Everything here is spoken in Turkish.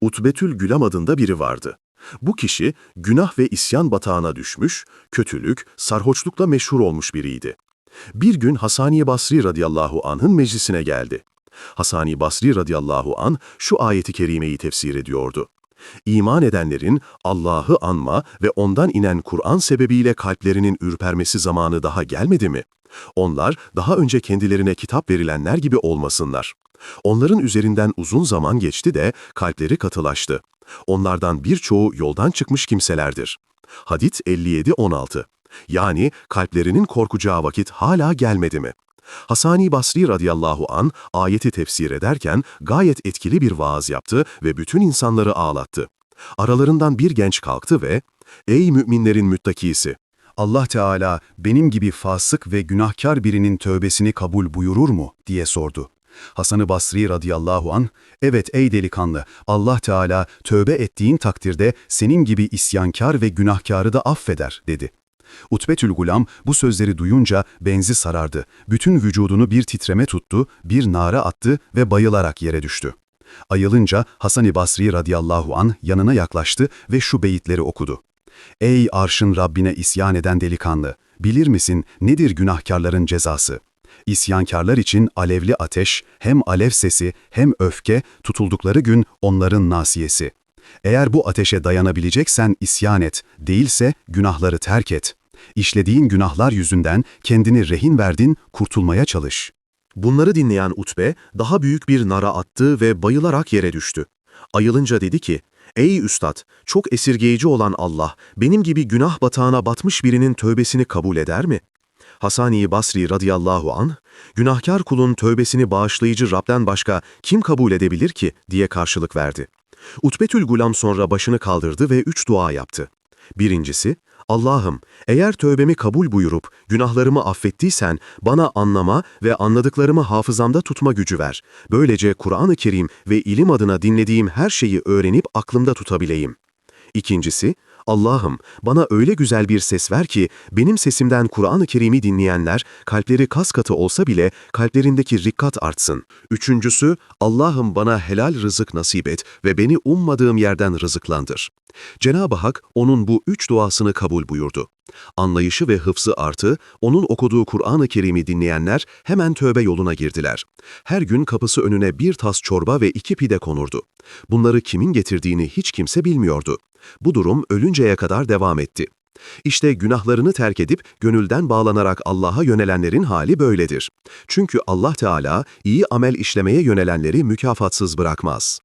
Utbetül Gülam adında biri vardı. Bu kişi günah ve isyan batağına düşmüş, kötülük, sarhoşlukla meşhur olmuş biriydi. Bir gün Hasani Basri radıyallahu anh'ın meclisine geldi. Hasani Basri radıyallahu an şu ayeti kerimeyi tefsir ediyordu. İman edenlerin Allah'ı anma ve ondan inen Kur'an sebebiyle kalplerinin ürpermesi zamanı daha gelmedi mi? Onlar daha önce kendilerine kitap verilenler gibi olmasınlar. Onların üzerinden uzun zaman geçti de kalpleri katılaştı. Onlardan birçoğu yoldan çıkmış kimselerdir. Hadit 57-16 Yani kalplerinin korkacağı vakit hala gelmedi mi? Hasani Basri radıyallahu an ayeti tefsir ederken gayet etkili bir vaaz yaptı ve bütün insanları ağlattı. Aralarından bir genç kalktı ve "Ey müminlerin müttakisi, Allah Teala benim gibi fasık ve günahkar birinin tövbesini kabul buyurur mu diye sordu. Hasan-ı Basri radıyallahu an, evet ey delikanlı, Allah Teala tövbe ettiğin takdirde senin gibi isyankar ve günahkarı da affeder dedi. Utbetül Gulam bu sözleri duyunca benzi sarardı. Bütün vücudunu bir titreme tuttu, bir nara attı ve bayılarak yere düştü. Ayılınca Hasan-ı Basri radıyallahu an yanına yaklaştı ve şu beyitleri okudu. Ey arşın Rabbine isyan eden delikanlı! Bilir misin nedir günahkarların cezası? İsyankarlar için alevli ateş, hem alev sesi hem öfke, tutuldukları gün onların nasiyesi. Eğer bu ateşe dayanabileceksen isyan et, değilse günahları terk et. İşlediğin günahlar yüzünden kendini rehin verdin, kurtulmaya çalış. Bunları dinleyen Utbe daha büyük bir nara attı ve bayılarak yere düştü. Ayılınca dedi ki, Ey üstad, çok esirgeyici olan Allah, benim gibi günah batağına batmış birinin tövbesini kabul eder mi? Hasani Basri radıyallahu anh, günahkar kulun tövbesini bağışlayıcı Rab'den başka kim kabul edebilir ki diye karşılık verdi. Utbetül Gulam sonra başını kaldırdı ve üç dua yaptı. Birincisi, Allah'ım eğer tövbemi kabul buyurup günahlarımı affettiysen bana anlama ve anladıklarımı hafızamda tutma gücü ver. Böylece Kur'an-ı Kerim ve ilim adına dinlediğim her şeyi öğrenip aklımda tutabileyim. İkincisi, Allah'ım bana öyle güzel bir ses ver ki benim sesimden Kur'an-ı Kerim'i dinleyenler kalpleri kas katı olsa bile kalplerindeki rikkat artsın. Üçüncüsü, Allah'ım bana helal rızık nasip et ve beni ummadığım yerden rızıklandır. Cenab-ı Hak onun bu üç duasını kabul buyurdu. Anlayışı ve hıfzı artı, onun okuduğu Kur'an-ı Kerim'i dinleyenler hemen tövbe yoluna girdiler. Her gün kapısı önüne bir tas çorba ve iki pide konurdu. Bunları kimin getirdiğini hiç kimse bilmiyordu. Bu durum ölünceye kadar devam etti. İşte günahlarını terk edip gönülden bağlanarak Allah'a yönelenlerin hali böyledir. Çünkü Allah Teala iyi amel işlemeye yönelenleri mükafatsız bırakmaz.